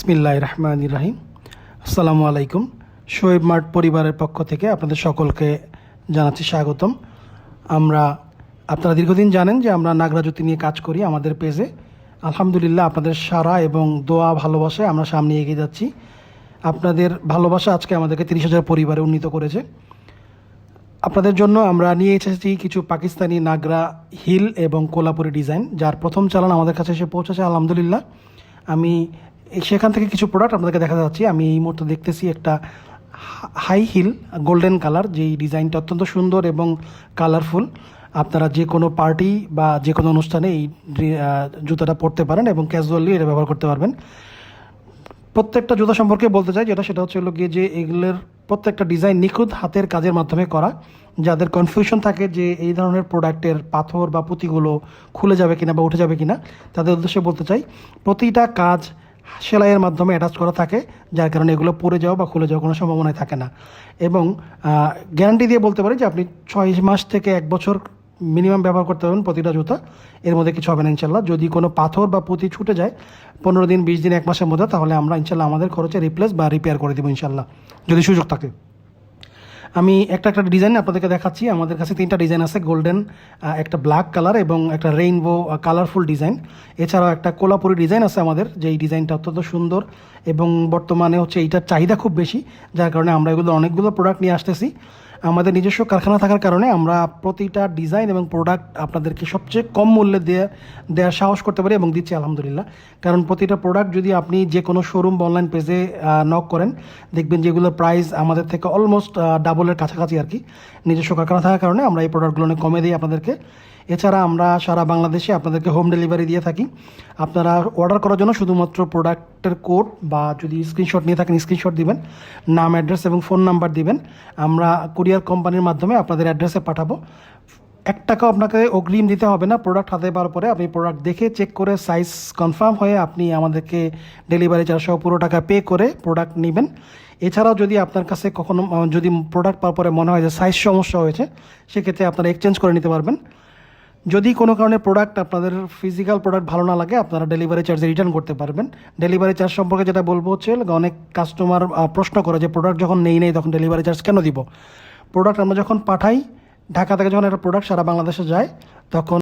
বিসমিল্লাহ রহমান রাহিম। আসসালামু আলাইকুম। শোয়েব মার্ট পরিবারের পক্ষ থেকে আপনাদের সকলকে জানাচ্ছি স্বাগতম। আমরা, আপনারা দীর্ঘদিন জানেন যে আমরা নাগরাজ্যোতি নিয়ে কাজ করি আমাদের পেজে। আলহামদুলিল্লাহ আপনাদের সারা এবং দোয়া, ভালোবাসায় আমরা সামনে এগিয়ে যাচ্ছি। আপনাদের ভালোবাসা আজকে আমাদেরকে তিরিশ হাজার পরিবারে উন্নীত করেছে। আপনাদের জন্য আমরা নিয়ে এসেছি কিছু পাকিস্তানি নাগরা হিল এবং কোলাপুরি ডিজাইন, যার প্রথম চালান আমাদের কাছে এসে পৌঁছেছে, আলহামদুলিল্লাহ। আমি সেখান থেকে কিছু প্রোডাক্ট আপনাদেরকে দেখা যাচ্ছি। আমি এই মুহূর্তে দেখতেছি একটা হাই হিল গোল্ডেন কালার যেই ডিজাইনটা অত্যন্ত সুন্দর এবং কালারফুল আপনারা যে কোনো পার্টি বা যে কোনো অনুষ্ঠানে এই জুতাটা পরতে পারেন এবং ক্যাজুয়ালি এটা ব্যবহার করতে পারবেন। প্রত্যেকটা জুতা সম্পর্কে বলতে চাই, যেটা সেটা হচ্ছে হলো গিয়ে যে এগুলোর প্রত্যেকটা ডিজাইন নিখুঁত হাতের কাজের মাধ্যমে করা। যাদের কনফিউশন থাকে যে এই ধরনের প্রোডাক্টের পাথর বা পুঁতিগুলো খুলে যাবে কিনা বা উঠে যাবে কিনা, তাদের উদ্দেশ্যে বলতে চাই, প্রতিটা কাজ সেলাইয়ের মাধ্যমে অ্যাটাচ করা থাকে, যার কারণে এগুলো পড়ে যাওয়া বা খুলে যাওয়ার কোনো সম্ভাবনাই থাকে না। এবং গ্যারান্টি দিয়ে বলতে পারি যে আপনি ছয় মাস থেকে এক বছর মিনিমাম ব্যবহার করতে পারবেন প্রতিটা জুতা। এর মধ্যে কিছু হবে না ইনশাল্লাহ যদি কোনো পাথর বা পুঁতি ছুটে যায় পনেরো দিন, বিশ দিন, এক মাসের মধ্যে, তাহলে আমরা ইনশাল্লাহ আমাদের খরচে রিপ্লেস বা রিপেয়ার করে দেবো ইনশাল্লাহ যদি সুযোগ থাকে। আমি একটা একটা ডিজাইন আপনাদেরকে দেখাচ্ছি। আমাদের কাছে তিনটা ডিজাইন আছে গোল্ডেন একটা ব্ল্যাক কালার এবং একটা রেইনবো কালারফুল ডিজাইন এছাড়াও একটা কোলাপুরি ডিজাইন আছে আমাদের যে এই ডিজাইনটা অত্যন্ত সুন্দর এবং বর্তমানে হচ্ছে এইটার চাহিদা খুব বেশি, যার কারণে আমরা এগুলো অনেকগুলো প্রোডাক্ট নিয়ে আসতেছি। আমাদের নিজস্ব কারখানা থাকার কারণে আমরা প্রতিটা ডিজাইন এবং প্রোডাক্ট আপনাদেরকে সবচেয়ে কম মূল্যে দেওয়া দেওয়ার সাহস করতে পারি এবং দিচ্ছি আলহামদুলিল্লাহ। কারণ প্রতিটা প্রোডাক্ট যদি আপনি যে কোনো শোরুম বা অনলাইন পেজে নক করেন, দেখবেন যেগুলোর প্রাইস আমাদের থেকে অলমোস্ট ডাবলের কাছাকাছি আর কি। নিজস্ব কারখানা থাকার কারণে আমরা এই প্রোডাক্টগুলো অনেক কমে দিই আপনাদেরকে। এছাড়া আমরা সারা বাংলাদেশে আপনাদেরকে হোম ডেলিভারি দিয়ে থাকি। আপনারা অর্ডার করার জন্য শুধুমাত্র প্রোডাক্টের কোড বা যদি স্ক্রিনশট নিয়ে থাকেন স্ক্রিনশট দিবেন, নাম অ্যাড্রেস এবং ফোন নাম্বার দিবেন। আমরা কুরিয়ার কোম্পানির মাধ্যমে আপনাদের অ্যাড্রেসে পাঠাবো। এক টাকাও আপনাকে অগ্রিম দিতে হবে না প্রোডাক্ট হাতে পাওয়ার পরে আপনি প্রোডাক্ট দেখে চেক করে সাইজ কনফার্ম হয়ে আপনি আমাদেরকে ডেলিভারি চার্জ সহ পুরো টাকা পে করে প্রোডাক্ট নেবেন। এছাড়াও যদি আপনার কাছে কখনো, যদি প্রোডাক্ট পাওয়ার পরে মনে হয় যে সাইজ সমস্যা হয়েছে, সেক্ষেত্রে আপনারা এক্সচেঞ্জ করে নিতে পারবেন। যদি কোনো কারণে প্রোডাক্ট আপনাদের ফিজিক্যাল প্রোডাক্ট ভালো না লাগে, আপনারা ডেলিভারি চার্জে রিটার্ন করতে পারবেন। ডেলিভারি চার্জ সম্পর্কে যেটা বলব হচ্ছে, অনেক কাস্টমার প্রশ্ন করে যে প্রোডাক্ট যখন নেই নেই, তখন ডেলিভারি চার্জ কেন দিব? প্রোডাক্ট আমরা যখন পাঠাই, ঢাকা থেকে যখন একটা প্রোডাক্ট সারা বাংলাদেশে যায়, তখন